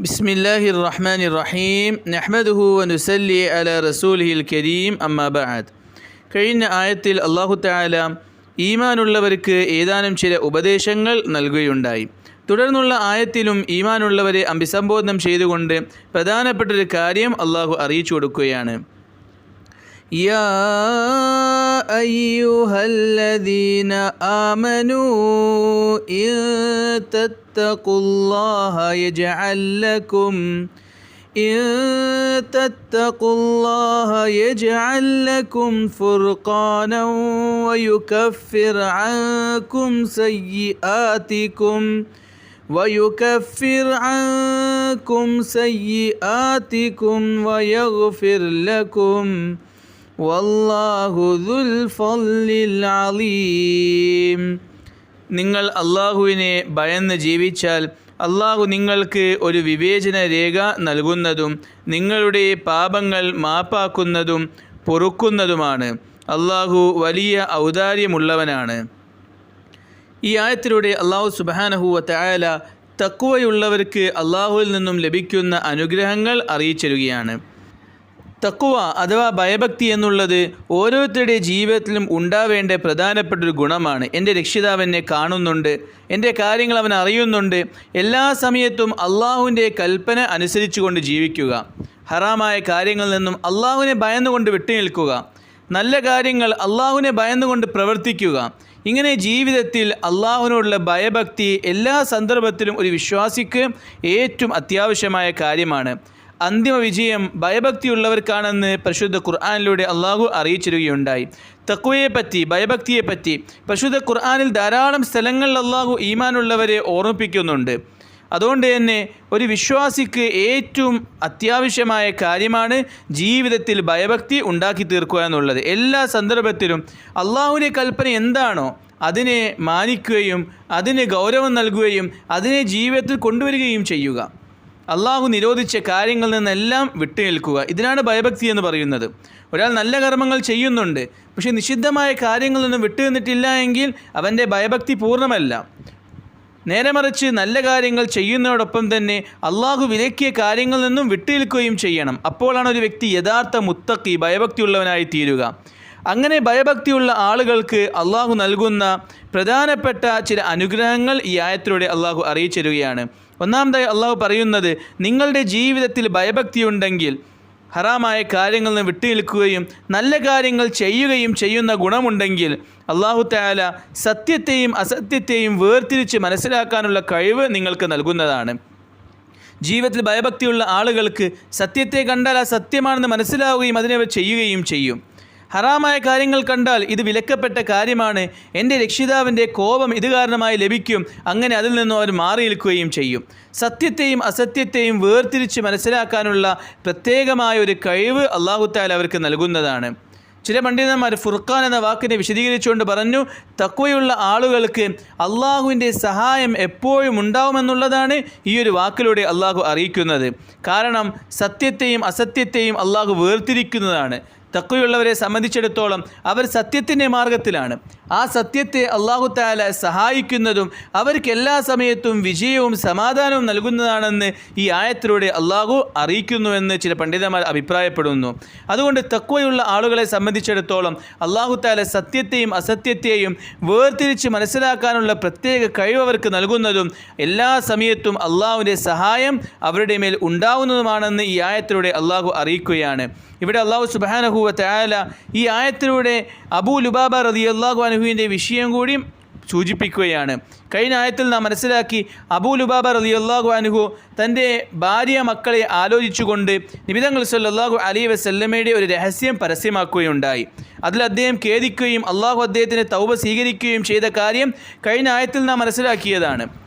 بسم الله الرحمن الرحيم نحمده ونسلي على رسوله الكريم أما بعد കഴിഞ്ഞ ആയത്തിൽ അള്ളാഹു താല ഈമാനുള്ളവർക്ക് ഏതാനും ചില ഉപദേശങ്ങൾ നൽകുകയുണ്ടായി തുടർന്നുള്ള ആയത്തിലും ഈമാനുള്ളവരെ അഭിസംബോധനം ചെയ്തുകൊണ്ട് പ്രധാനപ്പെട്ടൊരു കാര്യം അള്ളാഹു അറിയിച്ചു കൊടുക്കുകയാണ് يا أيها الذين آمنوا إن تتقوا الله يجعل لكم إن تتقوا الله يجعل لكم فرقانا ويكفر عنكم سيئاتكم ويكفر عنكم سيئاتكم ويغفر لكم വല്ലാഹു ദുൽ ഫളിൽ അലീം. നിങ്ങൾ അള്ളാഹുവിനെ ഭയന്ന് ജീവിച്ചാൽ അള്ളാഹു നിങ്ങൾക്ക് ഒരു വിവേചന രേഖ നൽകുന്നതും നിങ്ങളുടെ പാപങ്ങൾ മാപ്പാക്കുന്നതും പൊറുക്കുന്നതുമാണ്. അള്ളാഹു വലിയ ഔദാര്യമുള്ളവനാണ്. ഈ ആയത്തിലൂടെ അള്ളാഹു സുബാനഹുവ തയാല തക്കുവയുള്ളവർക്ക് അള്ളാഹുവിൽ നിന്നും ലഭിക്കുന്ന അനുഗ്രഹങ്ങൾ അറിയിച്ചിരുകയാണ് തക്കുവ അഥവാ ഭയഭക്തി എന്നുള്ളത് ഓരോരുത്തരുടെ ജീവിതത്തിലും ഉണ്ടാവേണ്ട പ്രധാനപ്പെട്ട ഒരു ഗുണമാണ്. എന്റെ രക്ഷിതാവ് എന്നെ കാണുന്നുണ്ട്. എന്റെ കാര്യങ്ങൾ അവൻ അറിയുന്നുണ്ട്. എല്ലാ സമയത്തും അള്ളാഹുവിന്റെ കൽപ്പന അനുസരിച്ചുകൊണ്ട് ജീവിക്കുക. ഹറാമായ കാര്യങ്ങളിൽ നിന്നും അള്ളാഹുവിനെ ഭയന്നുകൊണ്ട് വിട്ടുനിൽക്കുക. നല്ല കാര്യങ്ങൾ അള്ളാഹുവിനെ ഭയന്നുകൊണ്ട് പ്രവർത്തിക്കുക. ഇങ്ങനെ ജീവിതത്തിൽ അള്ളാഹുവിനോടുള്ള ഭയഭക്തി എല്ലാ സന്ദർഭത്തിലും ഒരു വിശ്വാസിക്ക് ഏറ്റവും അത്യാവശ്യമായ കാര്യമാണ്. അന്തിമ വിജയം ഭയഭക്തിയുള്ളവർക്കാണെന്ന് പരിശുദ്ധ ഖുർആാനിലൂടെ അള്ളാഹു അറിയിച്ചിരുകയുണ്ടായി തക്വയെപ്പറ്റി ഭയഭക്തിയെപ്പറ്റി പരിശുദ്ധ ഖുർആാനിൽ ധാരാളം സ്ഥലങ്ങളിൽ അള്ളാഹു ഈമാനുള്ളവരെ ഓർമ്മിപ്പിക്കുന്നുണ്ട്. അതുകൊണ്ട് തന്നെ ഒരു വിശ്വാസിക്ക് ഏറ്റവും അത്യാവശ്യമായ കാര്യമാണ് ജീവിതത്തിൽ ഭയഭക്തി ഉണ്ടാക്കി തീർക്കുക എന്നുള്ളത്. എല്ലാ സന്ദർഭത്തിലും അള്ളാഹുവിന്റെ കൽപ്പന എന്താണോ അതിനെ മാനിക്കുകയും അതിന് ഗൗരവം നൽകുകയും അതിനെ ജീവിതത്തിൽ കൊണ്ടുവരികയും ചെയ്യുക. അള്ളാഹു നിരോധിച്ച കാര്യങ്ങളിൽ നിന്നെല്ലാം വിട്ടുനിൽക്കുക. ഇതിനാണ് ഭയഭക്തി എന്ന് പറയുന്നത്. ഒരാൾ നല്ല കർമ്മങ്ങൾ ചെയ്യുന്നുണ്ട് പക്ഷേ നിഷിദ്ധമായ കാര്യങ്ങളിൽ നിന്നും വിട്ടുനിന്നിട്ടില്ല എങ്കിൽ അവന്റെ ഭയഭക്തി പൂർണമല്ല. നേരെ മറിച്ച് നല്ല കാര്യങ്ങൾ ചെയ്യുന്നതോടൊപ്പം തന്നെ അള്ളാഹു വിലക്കിയ കാര്യങ്ങളിൽ നിന്നും വിട്ടുനിൽക്കുകയും ചെയ്യണം. അപ്പോഴാണ് ഒരു വ്യക്തി യഥാർത്ഥ മുത്തക്കി ഭയഭക്തിയുള്ളവനായി തീരുക അങ്ങനെ ഭയഭക്തിയുള്ള ആളുകൾക്ക് അള്ളാഹു നൽകുന്ന പ്രധാനപ്പെട്ട ചില അനുഗ്രഹങ്ങൾ ഈ ആയത്തിലൂടെ അള്ളാഹു അറിയിച്ചിരുകയാണ്. ഒന്നാമതായി അള്ളാഹു പറയുന്നത് നിങ്ങളുടെ ജീവിതത്തിൽ ഭയഭക്തിയുണ്ടെങ്കിൽ ഹറാമായ കാര്യങ്ങളിൽ നിന്ന് വിട്ടുനിൽക്കുകയും നല്ല കാര്യങ്ങൾ ചെയ്യുകയും ചെയ്യുന്ന ഗുണമുണ്ടെങ്കിൽ അള്ളാഹു താല സത്യത്തെയും അസത്യത്തെയും വേർതിരിച്ച് മനസ്സിലാക്കാനുള്ള കഴിവ് നിങ്ങൾക്ക് നൽകുന്നതാണ്. ജീവിതത്തിൽ ഭയഭക്തിയുള്ള ആളുകൾക്ക് സത്യത്തെ കണ്ടാൽ ആ സത്യമാണെന്ന് മനസ്സിലാവുകയും അതിനെ ചെയ്യുകയും ചെയ്യും. ഹറാമായ കാര്യങ്ങൾ കണ്ടാൽ ഇത് വിലക്കപ്പെട്ട കാര്യമാണ്. എന്റെ രക്ഷിതാവിന്റെ കോപം ഇത് കാരണമായി ലഭിക്കും. അങ്ങനെ അതിൽ നിന്നും അവർ മാറി നിൽക്കുകയും ചെയ്യും. സത്യത്തെയും അസത്യത്തെയും വേർതിരിച്ച് മനസ്സിലാക്കാനുള്ള പ്രത്യേകമായ ഒരു കഴിവ് അള്ളാഹുത്താൽ അവർക്ക് നൽകുന്നതാണ്. ചില പണ്ഡിതന്മാർ ഫുർഖാൻ എന്ന വാക്കിനെ വിശദീകരിച്ചുകൊണ്ട് പറഞ്ഞു തക്വയുള്ള ആളുകൾക്ക് അള്ളാഹുവിന്റെ സഹായം എപ്പോഴും ഉണ്ടാവുമെന്നുള്ളതാണ് ഈ ഒരു വാക്കിലൂടെ അള്ളാഹു അറിയിക്കുന്നത്. കാരണം സത്യത്തെയും അസത്യത്തെയും അള്ളാഹു വേർതിരിക്കുന്നതാണ്. തക്കയുള്ളവരെ സംബന്ധിച്ചിടത്തോളം അവർ സത്യത്തിന്റെ മാർഗത്തിലാണ്. ആ സത്യത്തെ അള്ളാഹു താല സഹായിക്കുന്നതും അവർക്ക് എല്ലാ സമയത്തും വിജയവും സമാധാനവും നൽകുന്നതാണെന്ന് ഈ ആയത്തിലൂടെ അള്ളാഹു അറിയിക്കുന്നുവെന്ന് ചില പണ്ഡിതന്മാർ അഭിപ്രായപ്പെടുന്നു. അതുകൊണ്ട് തക്വയുള്ള ആളുകളെ സംബന്ധിച്ചിടത്തോളം അള്ളാഹു താല സത്യത്തെയും അസത്യത്തെയും വേർതിരിച്ച് മനസ്സിലാക്കാനുള്ള പ്രത്യേക കഴിവ് അവർക്ക് നൽകുന്നതും എല്ലാ സമയത്തും അള്ളാഹുവിന്റെ സഹായം അവരുടെ മേൽ ഉണ്ടാവുന്നതുമാണെന്ന് ഈ ആയത്തിലൂടെ അള്ളാഹു അറിയിക്കുകയാണ്. ഇവിടെ അള്ളാഹു സുബാനഹുവ ഈ ആയത്തിലൂടെ അബൂ ലുബാബ റതി അള്ളാഹു അനുഹുവിന്റെ വിഷയം കൂടി സൂചിപ്പിക്കുകയാണ്. കഴിഞ്ഞ ആയത്തിൽ നാം മനസ്സിലാക്കി അബൂ ലുബാബ റലി അള്ളാഹു അനുഹു തന്റെ ഭാര്യ മക്കളെ ആലോചിച്ചുകൊണ്ട് നിബിതങ്ങൾ സല്ലാഹു അലി വസല്ലമയുടെ ഒരു രഹസ്യം പരസ്യമാക്കുകയുണ്ടായി. അതിൽ അദ്ദേഹം ഖേദിക്കുകയും അള്ളാഹു അദ്ദേഹത്തിന്റെ തൗബ സ്വീകരിക്കുകയും ചെയ്ത കാര്യം കഴിഞ്ഞ ആയത്തിൽ നാം മനസ്സിലാക്കിയതാണ്.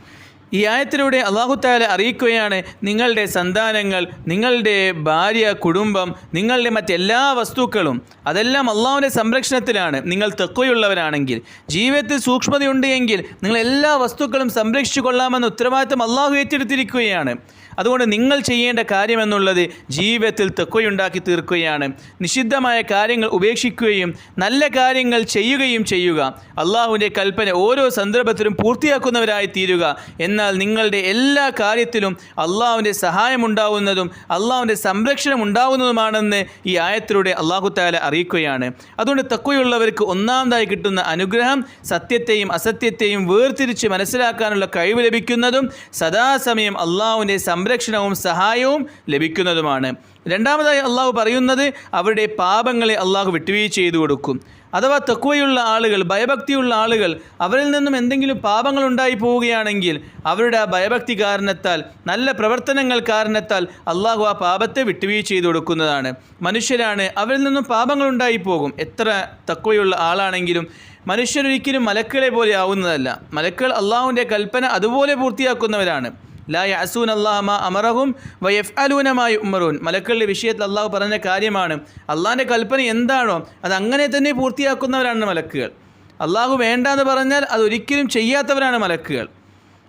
ഈ ആയത്തിലൂടെ അള്ളാഹുത്താല അറിയിക്കുകയാണ് നിങ്ങളുടെ സന്താനങ്ങൾ നിങ്ങളുടെ ഭാര്യ കുടുംബം നിങ്ങളുടെ മറ്റെല്ലാ വസ്തുക്കളും അതെല്ലാം അള്ളാഹുവിന്റെ സംരക്ഷണത്തിലാണ്. നിങ്ങൾ തെക്കുകയുള്ളവരാണെങ്കിൽ ജീവിതത്തിൽ സൂക്ഷ്മതയുണ്ട് എങ്കിൽ നിങ്ങൾ എല്ലാ വസ്തുക്കളും സംരക്ഷിച്ചു കൊള്ളാമെന്ന ഉത്തരവാദിത്തം അള്ളാഹു ഏറ്റെടുത്തിരിക്കുകയാണ്. അതുകൊണ്ട് നിങ്ങൾ ചെയ്യേണ്ട കാര്യമെന്നുള്ളത് ജീവിതത്തിൽ തെക്കുകയുണ്ടാക്കി തീർക്കുകയാണ്. നിഷിദ്ധമായ കാര്യങ്ങൾ ഉപേക്ഷിക്കുകയും നല്ല കാര്യങ്ങൾ ചെയ്യുകയും ചെയ്യുക. അള്ളാഹുവിന്റെ കൽപ്പന ഓരോ സന്ദർഭത്തിലും പൂർത്തിയാക്കുന്നവരായി തീരുക എന്ന എന്നാൽ നിങ്ങളുടെ എല്ലാ കാര്യത്തിലും അള്ളാഹുവിന്റെ സഹായമുണ്ടാവുന്നതും അള്ളാഹുവിന്റെ സംരക്ഷണം ഉണ്ടാവുന്നതുമാണെന്ന് ഈ ആയത്തിലൂടെ അള്ളാഹു താല അറിയിക്കുകയാണ്. അതുകൊണ്ട് തക്കുയുള്ളവർക്ക് ഒന്നാമതായി കിട്ടുന്ന അനുഗ്രഹം സത്യത്തെയും അസത്യത്തെയും വേർതിരിച്ച് മനസ്സിലാക്കാനുള്ള കഴിവ് ലഭിക്കുന്നതും സദാസമയം അള്ളാഹുവിന്റെ സംരക്ഷണവും സഹായവും ലഭിക്കുന്നതുമാണ്. രണ്ടാമതായി അള്ളാഹു പറയുന്നത് അവരുടെ പാപങ്ങളെ അള്ളാഹു വിട്ടുവീഴ്ച ചെയ്തു കൊടുക്കും. അഥവാ തക്കുവയുള്ള ആളുകൾ ഭയഭക്തിയുള്ള ആളുകൾ അവരിൽ നിന്നും എന്തെങ്കിലും പാപങ്ങൾ ഉണ്ടായി പോവുകയാണെങ്കിൽ അവരുടെ ആ ഭയഭക്തി കാരണത്താൽ നല്ല പ്രവർത്തനങ്ങൾ കാരണത്താൽ അള്ളാഹു ആ പാപത്തെ വിട്ടുവീഴ്ച ചെയ്തു കൊടുക്കുന്നതാണ്. മനുഷ്യരാണ് അവരിൽ നിന്നും പാപങ്ങൾ ഉണ്ടായി പോകും. എത്ര തക്കുവയുള്ള ആളാണെങ്കിലും മനുഷ്യരൊരിക്കലും മലക്കുകളെ പോലെ ആവുന്നതല്ല. മലക്കുകൾ അള്ളാഹുവിന്റെ കൽപ്പന അതുപോലെ പൂർത്തിയാക്കുന്നവരാണ്. ലാ അള്ളാഹ അള്ളാഹമ അമറഹും വയഫ് അലൂനമായി ഉമ്മറൂൻ മലക്കളുടെ വിഷയത്തിൽ അള്ളാഹു പറഞ്ഞ കാര്യമാണ് അള്ളാഹിന്റെ കൽപ്പന എന്താണോ അത് അങ്ങനെ തന്നെ പൂർത്തിയാക്കുന്നവരാണ് മലക്കുകൾ. അള്ളാഹു വേണ്ട എന്ന് പറഞ്ഞാൽ അത് ഒരിക്കലും ചെയ്യാത്തവരാണ് മലക്കുകൾ.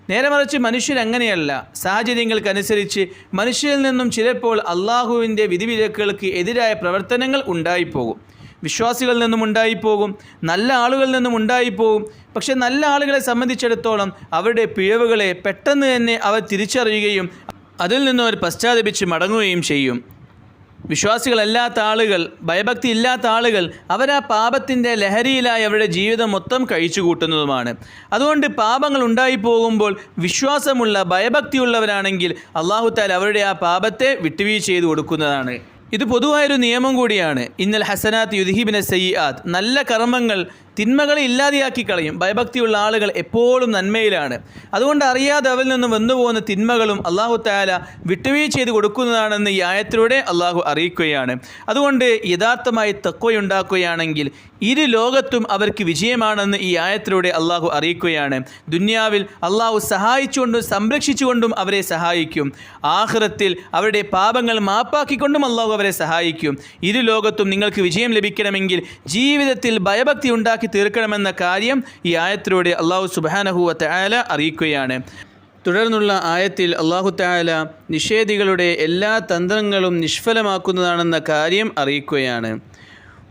നേരെ മറിച്ച് മനുഷ്യരങ്ങനെയല്ല സാഹചര്യങ്ങൾക്കനുസരിച്ച് മനുഷ്യരിൽ നിന്നും ചിലപ്പോൾ അള്ളാഹുവിന്റെ വിധിവിലക്കുകൾക്ക് എതിരായ പ്രവർത്തനങ്ങൾ ഉണ്ടായിപ്പോകും. വിശ്വാസികളിൽ നിന്നും ഉണ്ടായിപ്പോകും നല്ല ആളുകളിൽ നിന്നും ഉണ്ടായിപ്പോകും. പക്ഷെ നല്ല ആളുകളെ സംബന്ധിച്ചിടത്തോളം അവരുടെ പിഴവുകളെ പെട്ടെന്ന് തന്നെ അവർ തിരിച്ചറിയുകയും അതിൽ നിന്നും അവർ പശ്ചാത്തപിച്ച് മടങ്ങുകയും ചെയ്യും. വിശ്വാസികളല്ലാത്ത ആളുകൾ ഭയഭക്തി ഇല്ലാത്ത ആളുകൾ അവർ ആ പാപത്തിന്റെ ലഹരിയിലായി അവരുടെ ജീവിതം മൊത്തം കഴിച്ചു കൂട്ടുന്നതുമാണ്. അതുകൊണ്ട് പാപങ്ങൾ ഉണ്ടായി പോകുമ്പോൾ വിശ്വാസമുള്ള ഭയഭക്തിയുള്ളവരാണെങ്കിൽ അള്ളാഹുത്താൽ അവരുടെ ആ പാപത്തെ വിട്ടുവീഴ്ച ചെയ്തു കൊടുക്കുന്നതാണ്. ഇത് പൊതുവായൊരു നിയമം കൂടിയാണ്. ഇന്നൽ ഹസനാത്ത് യുദ്ഹിബിനെ സയ്യാത്ത് നല്ല കർമ്മങ്ങൾ തിന്മകളെ ഇല്ലാതെയാക്കി കളയും. ഭയഭക്തിയുള്ള ആളുകൾ എപ്പോഴും നന്മയിലാണ്. അതുകൊണ്ട് അറിയാതെ അവരിൽ നിന്ന് വന്നു പോകുന്ന തിന്മകളും അള്ളാഹു താല വിട്ടുവീഴ്ച ചെയ്ത് കൊടുക്കുന്നതാണെന്ന് ഈ ആയത്തിലൂടെ അള്ളാഹു അറിയിക്കുകയാണ്. അതുകൊണ്ട് യഥാർത്ഥമായി തക്കവയുണ്ടാക്കുകയാണെങ്കിൽ ഇരു ലോകത്തും അവർക്ക് വിജയമാണെന്ന് ഈ ആയത്തിലൂടെ അള്ളാഹു അറിയിക്കുകയാണ്. ദുന്യാവിൽ അള്ളാഹു സഹായിച്ചുകൊണ്ടും സംരക്ഷിച്ചുകൊണ്ടും അവരെ സഹായിക്കും. ആഹ്റത്തിൽ അവരുടെ പാപങ്ങൾ മാപ്പാക്കിക്കൊണ്ടും അള്ളാഹു അവരെ സഹായിക്കും. ഇരു ലോകത്തും നിങ്ങൾക്ക് വിജയം ലഭിക്കണമെങ്കിൽ ജീവിതത്തിൽ ഭയഭക്തി ഉണ്ടാക്കി തീർക്കണമെന്ന കാര്യം ഈ ആയത്തിലൂടെ അള്ളാഹു സുബാനഹുവ തയാല അറിയിക്കുകയാണ് തുടർന്നുള്ള ആയത്തിൽ അള്ളാഹു താല നിഷേധികളുടെ എല്ലാ തന്ത്രങ്ങളും നിഷ്ഫലമാക്കുന്നതാണെന്ന കാര്യം അറിയിക്കുകയാണ്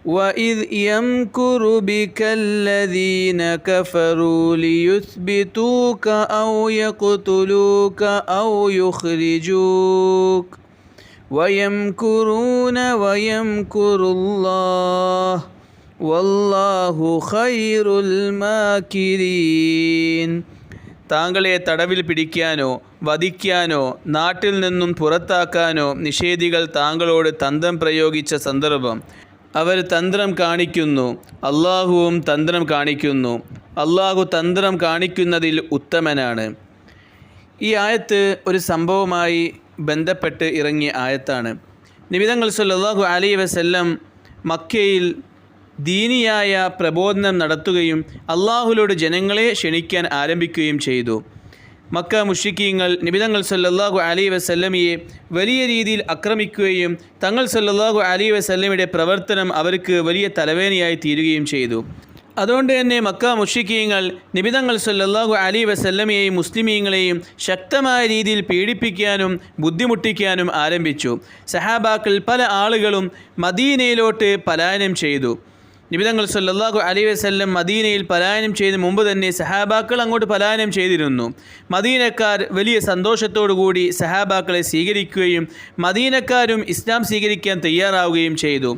وَإِذْ يَمْكُرُ بِكَ الَّذِينَ كَفَرُوا لِيُثْبِتُوكَ أَوْ يَقْتُلُوكَ أَوْ يُخْرِجُوكَ وَيَمْكُرُونَ وَيَمْكُرُ اللَّهُ വല്ലാഹു ഖൈറുൽ മാകിരീൻ. താങ്കളെ തടവിൽ പിടിക്കാനോ വധിക്കാനോ നാട്ടിൽ നിന്നും പുറത്താക്കാനോ നിഷേധികൾ താങ്കളോട് തന്ത്രം പ്രയോഗിച്ച സന്ദർഭം. അവർ തന്ത്രം കാണിക്കുന്നു അള്ളാഹുവും തന്ത്രം കാണിക്കുന്നു. അള്ളാഹു തന്ത്രം കാണിക്കുന്നതിൽ ഉത്തമനാണ്. ഈ ആയത്ത് ഒരു സംഭവമായി ബന്ധപ്പെട്ട് ഇറങ്ങിയ ആയത്താണ്. നിമിതങ്ങൾ സല്ലാഹു അലി വസല്ലം മക്കയിൽ ദീനിയായ പ്രബോധനം നടത്തുകയും അള്ളാഹുലോട് ജനങ്ങളെ ക്ഷണിക്കാൻ ആരംഭിക്കുകയും ചെയ്തു. മക്ക മുഷിക്കീങ്ങൾ നിബിതങ്ങൾ സല്ലല്ലാഹു അലൈ വസല്ലമയെ വലിയ രീതിയിൽ ആക്രമിക്കുകയും തങ്ങൾ സല്ലല്ലാഹു അലൈ വസല്ലമയുടെ പ്രവർത്തനം അവർക്ക് വലിയ തലവേനയായി തീരുകയും ചെയ്തു. അതുകൊണ്ട് തന്നെ മക്ക മുഷിക്കീങ്ങൾ നിബിതങ്ങൾ സല്ലല്ലാഹു അലൈ വസല്ലമയെയും മുസ്ലിമീങ്ങളെയും ശക്തമായ രീതിയിൽ പീഡിപ്പിക്കാനും ബുദ്ധിമുട്ടിക്കാനും ആരംഭിച്ചു. സഹാബാക്കൾ പല ആളുകളും മദീനയിലോട്ട് പലായനം ചെയ്തു. നിബിതങ്ങൾ സല്ലാഹു അലൈഹി വസ്ല്ലം മദീനയിൽ പലായനം ചെയ്ത് മുമ്പ് തന്നെ സഹാബാക്കൾ അങ്ങോട്ട് പലായനം ചെയ്തിരുന്നു. മദീനക്കാർ വലിയ കൂടി സഹാബാക്കളെ സ്വീകരിക്കുകയും മദീനക്കാരും ഇസ്ലാം സ്വീകരിക്കാൻ തയ്യാറാവുകയും ചെയ്തു.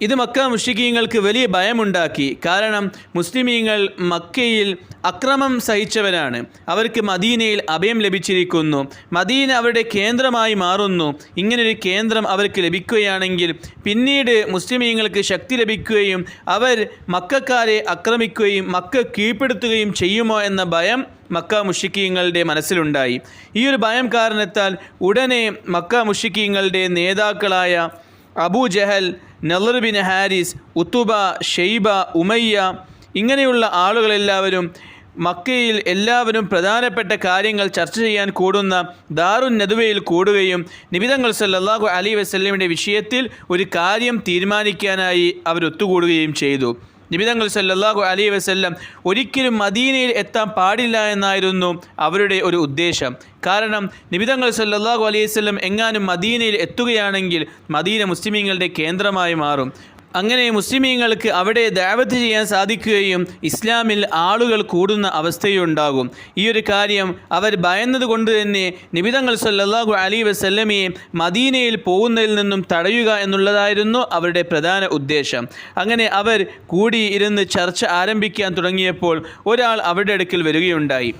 ഇത് മക്ക മുഷികീങ്ങൾക്ക് വലിയ ഭയമുണ്ടാക്കി. കാരണം മുസ്ലിമീങ്ങൾ മക്കയിൽ അക്രമം സഹിച്ചവരാണ്. അവർക്ക് മദീനയിൽ അഭയം ലഭിച്ചിരിക്കുന്നു. മദീന അവരുടെ കേന്ദ്രമായി മാറുന്നു. ഇങ്ങനൊരു കേന്ദ്രം അവർക്ക് ലഭിക്കുകയാണെങ്കിൽ പിന്നീട് മുസ്ലിമീങ്ങൾക്ക് ശക്തി ലഭിക്കുകയും അവർ മക്കാരെ ആക്രമിക്കുകയും മക്ക കീഴ്പ്പെടുത്തുകയും ചെയ്യുമോ എന്ന ഭയം മക്ക മുഷിക്കീങ്ങളുടെ മനസ്സിലുണ്ടായി. ഈ ഒരു ഭയം കാരണത്താൽ ഉടനെ മക്ക മുഷിക്കീങ്ങളുടെ നേതാക്കളായ Abu Jahl Nadr bin Harith Utbah Shaiba Umayya ഇങ്ങനെയുള്ള ആളുകളെല്ലാവരും മക്കയിൽ എല്ലാവരും പ്രധാനപ്പെട്ട കാര്യങ്ങൾ ചർച്ച ചെയ്യാൻ കൂടുന്ന ദാറുൻ നദുവയിൽ കൂടുകയും നിബിതങ്ങൾ സല്ലാഹു അലി വസ്ലമിന്റെ വിഷയത്തിൽ ഒരു കാര്യം തീരുമാനിക്കാനായി അവരൊത്തുകൂടുകയും ചെയ്തു. നിബിതങ്ങൾ സല്ലാഹു അലി വസല്ലം ഒരിക്കലും മദീനയിൽ എത്താൻ പാടില്ല എന്നായിരുന്നു അവരുടെ ഒരു ഉദ്ദേശം. കാരണം നിബിതങ്ങൾ സല്ലാഹു അലൈഹി വസല്ലം എങ്ങാനും മദീനയിൽ എത്തുകയാണെങ്കിൽ മദീന മുസ്ലിമീങ്ങളുടെ കേന്ദ്രമായി മാറും. അങ്ങനെ മുസ്ലിമീങ്ങൾക്ക് അവിടെ ദാവത്ത് ചെയ്യാൻ സാധിക്കുകയും ഇസ്ലാമിൽ ആളുകൾ കൂടുന്ന അവസ്ഥയുണ്ടാകും. ഈ ഒരു കാര്യം അവർ ഭയന്നത് കൊണ്ട് തന്നെ നിബിതങ്ങൾ സല്ലാഹു അലി വസല്ലമയെ മദീനയിൽ പോകുന്നതിൽ നിന്നും തടയുക എന്നുള്ളതായിരുന്നു അവരുടെ പ്രധാന ഉദ്ദേശം. അങ്ങനെ അവർ കൂടി ഇരുന്ന് ചർച്ച ആരംഭിക്കാൻ തുടങ്ങിയപ്പോൾ ഒരാൾ അവരുടെ അടുക്കൽ വരികയുണ്ടായി.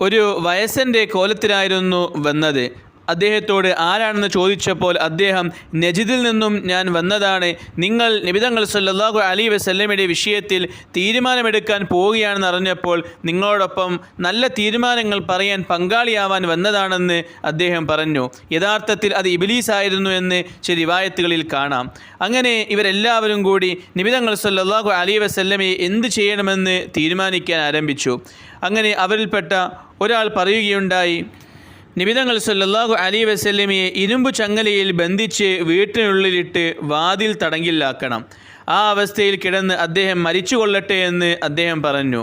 ഒരു വയസ്സന്റെ കോലത്തിലായിരുന്നു വന്നത്. അദ്ദേഹത്തോട് ആരാണെന്ന് ചോദിച്ചപ്പോൾ അദ്ദേഹം നജിദിൽ നിന്നും ഞാൻ വന്നതാണ്. നിങ്ങൾ നിബിതങ്ങൾ സല്ലാഹു അലി വസല്ലമയുടെ വിഷയത്തിൽ തീരുമാനമെടുക്കാൻ പോവുകയാണെന്ന് അറിഞ്ഞപ്പോൾ നിങ്ങളോടൊപ്പം നല്ല തീരുമാനങ്ങൾ പറയാൻ പങ്കാളിയാവാൻ വന്നതാണെന്ന് അദ്ദേഹം പറഞ്ഞു. യഥാർത്ഥത്തിൽ അത് ഇബിലീസ് ആയിരുന്നു എന്ന് ചില റിവായത്തുകളിൽ കാണാം. അങ്ങനെ ഇവരെല്ലാവരും കൂടി നിബിതങ്ങൾ സല്ലാഹു അലി വസല്ലമയെ എന്ത് ചെയ്യണമെന്ന് തീരുമാനിക്കാൻ ആരംഭിച്ചു. അങ്ങനെ അവരിൽപ്പെട്ട ഒരാൾ പറയുകയുണ്ടായി നിബിതങ്ങൾ സല്ലാഹു അലി വസല്ലമയെ ഇരുമ്പു ചങ്ങലയിൽ ബന്ധിച്ച് വീട്ടിനുള്ളിലിട്ട് വാതിൽ തടങ്കിലാക്കണം. ആ അവസ്ഥയിൽ കിടന്ന് അദ്ദേഹം മരിച്ചു കൊള്ളട്ടെ എന്ന് അദ്ദേഹം പറഞ്ഞു.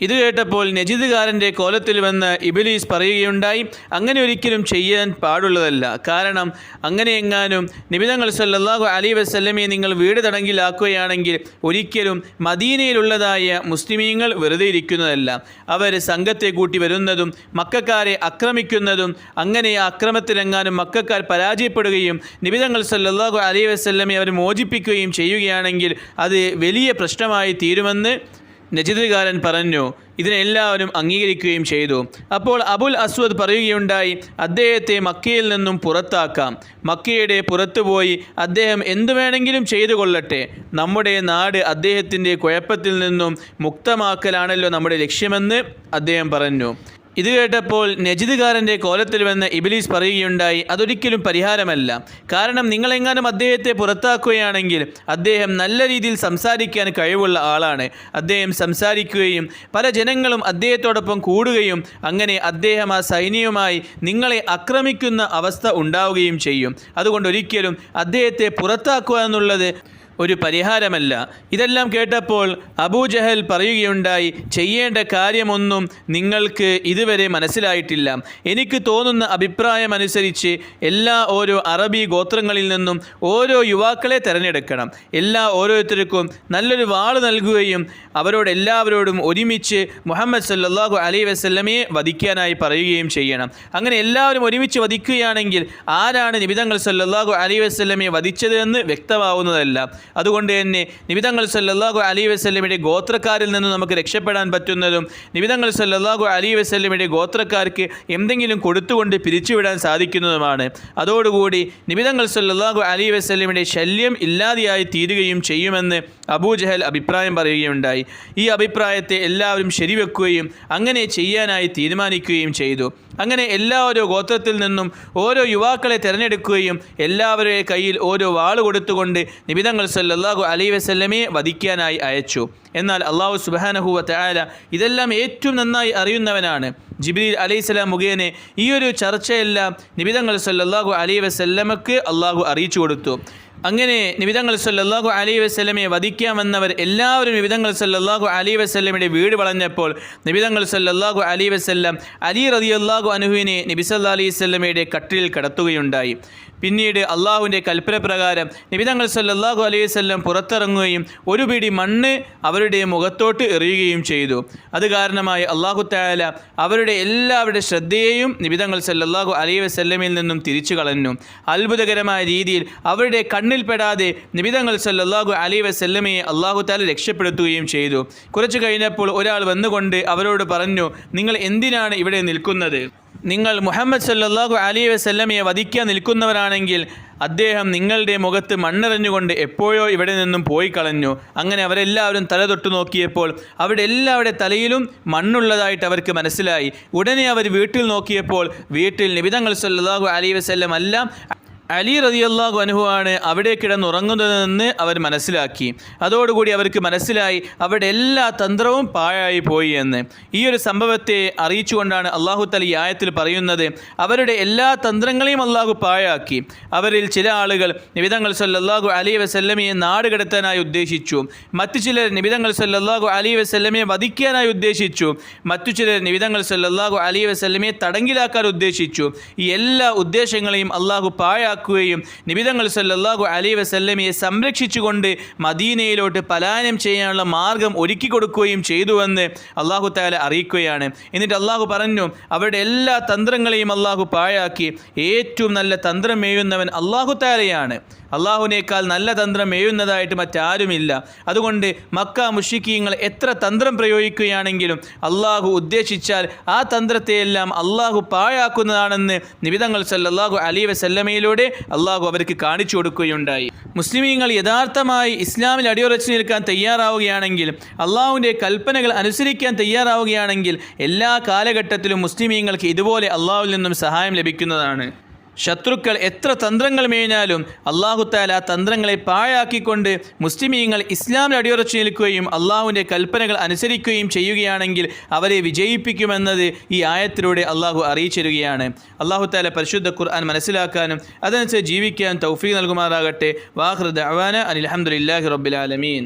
ഇത് കേട്ടപ്പോൾ നജിദുകാരന്റെ കോലത്തിൽ വന്ന് ഇബിലീസ് പറയുകയുണ്ടായി അങ്ങനെ ഒരിക്കലും ചെയ്യാൻ പാടുള്ളതല്ല. കാരണം അങ്ങനെ എങ്ങാനും നിബിതങ്ങൾ സല്ലാഹു അലി വസല്ലമയെ നിങ്ങൾ വീട് തടങ്കിലാക്കുകയാണെങ്കിൽ ഒരിക്കലും മദീനയിലുള്ളതായ മുസ്ലിമീങ്ങൾ വെറുതെ ഇരിക്കുന്നതല്ല. അവർ സംഘത്തെ കൂട്ടി വരുന്നതും മക്കാരെ ആക്രമിക്കുന്നതും അങ്ങനെ ആ അക്രമത്തിലെങ്ങാനും മക്കാർ പരാജയപ്പെടുകയും നിബിതങ്ങൾ സല്ലാഹു അലി വസ്ല്ലമെ അവർ മോചിപ്പിക്കുകയും ചെയ്യുകയാണെങ്കിൽ അത് വലിയ പ്രശ്നമായി തീരുമെന്ന് നജിദുകാരൻ പറഞ്ഞു ഇതിനെല്ലാവരും അംഗീകരിക്കുകയും ചെയ്തു. അപ്പോൾ അബുൽ അസ്വദ് പറയുകയുണ്ടായി അദ്ദേഹത്തെ മക്കയിൽ നിന്നും പുറത്താക്കാം. മക്കയുടെ പുറത്തുപോയി അദ്ദേഹം എന്തു വേണമെങ്കിലും ചെയ്തു കൊള്ളട്ടെ. നമ്മുടെ നാട് അദ്ദേഹത്തിന്റെ കുഴപ്പത്തിൽ നിന്നും മുക്തമാക്കലാണല്ലോ നമ്മുടെ ലക്ഷ്യമെന്ന് അദ്ദേഹം പറഞ്ഞു. ഇത് കേട്ടപ്പോൾ നജിദുകാരന്റെ കോലത്തിൽ വന്ന് ഇബിലീസ് പറയുകയുണ്ടായി അതൊരിക്കലും പരിഹാരമല്ല. കാരണം നിങ്ങളെങ്ങാനും അദ്ദേഹത്തെ പുറത്താക്കുകയാണെങ്കിൽ അദ്ദേഹം നല്ല രീതിയിൽ സംസാരിക്കാൻ കഴിവുള്ള ആളാണ്. അദ്ദേഹം സംസാരിക്കുകയും പല ജനങ്ങളും അദ്ദേഹത്തോടൊപ്പം കൂടുകയും അങ്ങനെ അദ്ദേഹം ആ സൈന്യവുമായി നിങ്ങളെ ആക്രമിക്കുന്ന അവസ്ഥ ഉണ്ടാവുകയും ചെയ്യും. അതുകൊണ്ട് ഒരിക്കലും അദ്ദേഹത്തെ പുറത്താക്കുക എന്നുള്ളത് ഒരു പരിഹാരമല്ല. ഇതെല്ലാം കേട്ടപ്പോൾ അബൂജഹൽ പറയുകയുണ്ടായി ചെയ്യേണ്ട കാര്യമൊന്നും നിങ്ങൾക്ക് ഇതുവരെ മനസ്സിലായിട്ടില്ല. എനിക്ക് തോന്നുന്ന അഭിപ്രായമനുസരിച്ച് എല്ലാ ഓരോ അറബി ഗോത്രങ്ങളിൽ നിന്നും ഓരോ യുവാക്കളെ തിരഞ്ഞെടുക്കണം. എല്ലാ ഓരോരുത്തർക്കും നല്ലൊരു വാൾ നൽകുകയും അവരോട് എല്ലാവരോടും ഒരുമിച്ച് മുഹമ്മദ് സല്ലാഹു അലൈ വസ്ലമയെ വധിക്കാനായി പറയുകയും ചെയ്യണം. അങ്ങനെ എല്ലാവരും ഒരുമിച്ച് വധിക്കുകയാണെങ്കിൽ ആരാണ് നിബിതങ്ങൾ സല്ലാഹു അലൈ വസ്ലമയെ വധിച്ചതെന്ന് വ്യക്തമാവുന്നതല്ല. അതുകൊണ്ട് തന്നെ നിബിതങ്ങൾ സല്ലാഹു അലി വസ്ലമിയുടെ ഗോത്രക്കാരിൽ നിന്ന് നമുക്ക് രക്ഷപ്പെടാൻ പറ്റുന്നതും നിബിതങ്ങൾ സല്ലാഹു അലി വസ്ലമിയുടെ ഗോത്രക്കാർക്ക് എന്തെങ്കിലും കൊടുത്തുകൊണ്ട് പിരിച്ചുവിടാൻ സാധിക്കുന്നതുമാണ്. അതോടുകൂടി നിബിതങ്ങൾ സല്ലാഹു അലി വസ്ലമിയുടെ ശല്യം ഇല്ലാതെയായി തീരുകയും ചെയ്യുമെന്ന് അബൂജഹൽ അഭിപ്രായം പറയുകയുണ്ടായി. ഈ അഭിപ്രായത്തെ എല്ലാവരും ശരിവെക്കുകയും അങ്ങനെ ചെയ്യാനായി തീരുമാനിക്കുകയും ചെയ്തു. അങ്ങനെ എല്ലാ ഓരോ ഗോത്രത്തിൽ നിന്നും ഓരോ യുവാക്കളെ തിരഞ്ഞെടുക്കുകയും എല്ലാവരുടെ കയ്യിൽ ഓരോ വാൾ കൊടുത്തുകൊണ്ട് നിബിതങ്ങൾ സല്ലാഹു അലൈ വസല്ലമയെ വധിക്കാനായി അയച്ചു. എന്നാൽ അള്ളാഹു സുബാനഹുവ തയാല ഇതെല്ലാം ഏറ്റവും നന്നായി അറിയുന്നവനാണ്. ജിബിലി അലൈഹിസ്സലാം മുഖേന ഈ ഒരു ചർച്ചയെല്ലാം നിബിതങ്ങൾ സല്ലാഹു അലൈ വസല്ലമക്ക് അള്ളാഹു അറിയിച്ചു കൊടുത്തു. അങ്ങനെ നിബിതങ്ങൾ സല്ലല്ലാഹു അലൈ വസല്ലമയെ വധിക്കാമെന്നവർ എല്ലാവരും നിബിതങ്ങൾ സല്ലാഹു അലൈ വസല്ലമയുടെ വീട് വളഞ്ഞപ്പോൾ നിബിതങ്ങൾ സല്ലാഹു അലൈ വസല്ലം അലി റളിയല്ലാഹു അൻഹുവിനെ നബി സല്ലല്ലാഹു അലൈഹി വസല്ലമയുടെ കട്ടിലിൽ കടത്തുകയുണ്ടായി. പിന്നീട് അള്ളാഹുവിന്റെ കൽപ്പന പ്രകാരം നിബിതങ്ങൾ സല്ലാഹു അലൈഹി വസല്ലം പുറത്തിറങ്ങുകയും ഒരു പിടി മണ്ണ് അവരുടെ മുഖത്തോട്ട് എറിയുകയും ചെയ്തു. അത് കാരണമായി അള്ളാഹു തായാല അവരുടെ എല്ലാവരുടെ ശ്രദ്ധയെയും നിബിതങ്ങൾ സല്ലാഹു അലൈഹി വസ്ല്ലമിൽ നിന്നും തിരിച്ചു കളഞ്ഞു അത്ഭുതകരമായ രീതിയിൽ അവരുടെ കണ്ണിൽപ്പെടാതെ നിബിതങ്ങൾ സല്ലല്ലാഹു അലി വസല്ലമയെ അള്ളാഹു താല രക്ഷപ്പെടുത്തുകയും ചെയ്തു. കുറച്ചു കഴിഞ്ഞപ്പോൾ ഒരാൾ വന്നുകൊണ്ട് അവരോട് പറഞ്ഞു നിങ്ങൾ എന്തിനാണ് ഇവിടെ നിൽക്കുന്നത്? നിങ്ങൾ മുഹമ്മദ് സല്ലാഹു അലി വസല്ലമയെ വധിക്കാൻ നിൽക്കുന്നവരാണെങ്കിൽ അദ്ദേഹം നിങ്ങളുടെ മുഖത്ത് മണ്ണെറിഞ്ഞുകൊണ്ട് എപ്പോഴോ ഇവിടെ നിന്നും പോയി കളഞ്ഞു. അങ്ങനെ അവരെല്ലാവരും തല തൊട്ടു നോക്കിയപ്പോൾ അവിടെ എല്ലാവരുടെ തലയിലും മണ്ണുള്ളതായിട്ട് അവർക്ക് മനസ്സിലായി. ഉടനെ അവർ വീട്ടിൽ നോക്കിയപ്പോൾ വീട്ടിൽ നിബിതങ്ങൾ സല്ലാഹു അലി വസല്ലം എല്ലാം അലി റതിയല്ലാഹു അനുഭവമാണ് അവിടെ കിടന്നുറങ്ങുന്നതെന്ന് അവർ മനസ്സിലാക്കി. അതോടുകൂടി അവർക്ക് മനസ്സിലായി അവരുടെ എല്ലാ തന്ത്രവും പാഴായി പോയി എന്ന്. ഈ ഒരു സംഭവത്തെ അറിയിച്ചുകൊണ്ടാണ് അള്ളാഹു തലി ആയത്തിൽ പറയുന്നത് അവരുടെ എല്ലാ തന്ത്രങ്ങളെയും അള്ളാഹു പാഴാക്കി. അവരിൽ ചില ആളുകൾ നിബിതങ്ങൾ സല്ലാഹു അലി വസല്ലമയെ നാട് കടത്താനായി ഉദ്ദേശിച്ചു. മറ്റു ചിലർ നിബിതങ്ങൾ സല്ലാഹു അലി വസല്ലമയെ വധിക്കാനായി ഉദ്ദേശിച്ചു. മറ്റു ചിലർ നിബിതങ്ങൾ സല്ലാഹു അലി വസല്ലമയെ തടങ്കിലാക്കാൻ ഉദ്ദേശിച്ചു. ഈ എല്ലാ ഉദ്ദേശങ്ങളെയും അള്ളാഹു പാഴാക്കി പാഴാക്കുകയും നിബിതങ്ങൾ സല്ലാഹു അലൈ വസല്ലമയെ സംരക്ഷിച്ചുകൊണ്ട് മദീനയിലോട്ട് പലായനം ചെയ്യാനുള്ള മാർഗം ഒരുക്കി കൊടുക്കുകയും ചെയ്തുവെന്ന് അള്ളാഹു താല അറിയിക്കുകയാണ്. എന്നിട്ട് അള്ളാഹു പറഞ്ഞു അവരുടെ എല്ലാ തന്ത്രങ്ങളെയും അള്ളാഹു പാഴാക്കി. ഏറ്റവും നല്ല തന്ത്രം മേയുന്നവൻ അള്ളാഹു താലയാണ് അള്ളാഹുവിനേക്കാൾ നല്ല തന്ത്രം മേയുന്നതായിട്ട് മറ്റാരുമില്ല. അതുകൊണ്ട് മക്ക മുഷിക്കീങ്ങൾ എത്ര തന്ത്രം പ്രയോഗിക്കുകയാണെങ്കിലും അള്ളാഹു ഉദ്ദേശിച്ചാൽ ആ തന്ത്രത്തെയെല്ലാം അള്ളാഹു പാഴാക്കുന്നതാണെന്ന് നിബിതങ്ങൾ സല്ലാഹു അലി വസല്ലമയിലൂടെ അള്ളാഹു അവർക്ക് കാണിച്ചു കൊടുക്കുകയുണ്ടായി. മുസ്ലിമീങ്ങൾ യഥാർത്ഥമായി ഇസ്ലാമിൽ അടിയുറച്ചു നിൽക്കാൻ തയ്യാറാവുകയാണെങ്കിൽ അള്ളാഹുവിന്റെ കൽപ്പനകൾ അനുസരിക്കാൻ തയ്യാറാവുകയാണെങ്കിൽ എല്ലാ കാലഘട്ടത്തിലും മുസ്ലിമീങ്ങൾക്ക് ഇതുപോലെ അള്ളാഹുവിൽ നിന്നും സഹായം ലഭിക്കുന്നതാണ്. ശത്രുക്കൾ എത്ര തന്ത്രങ്ങൾ മേഞ്ഞാലും അള്ളാഹുത്താല ആ തന്ത്രങ്ങളെ പാഴാക്കിക്കൊണ്ട് മുസ്ലിമീങ്ങൾ ഇസ്ലാമിൽ അടിയുറച്ചു നിൽക്കുകയും അള്ളാഹുവിന്റെ കൽപ്പനകൾ അനുസരിക്കുകയും ചെയ്യുകയാണെങ്കിൽ അവരെ വിജയിപ്പിക്കുമെന്നത് ഈ ആയത്തിലൂടെ അള്ളാഹു അറിയിച്ചിരുകയാണ് അള്ളാഹുത്താല പരിശുദ്ധ ഖുർആൻ മനസ്സിലാക്കാനും അതനുസരിച്ച് ജീവിക്കാൻ തൗഫീഖ് നൽകുമാറാകട്ടെ. വാഹൃദ് അവാന അനിൽഹമുല്ലാഹി റബ്ബിലാലമീൻ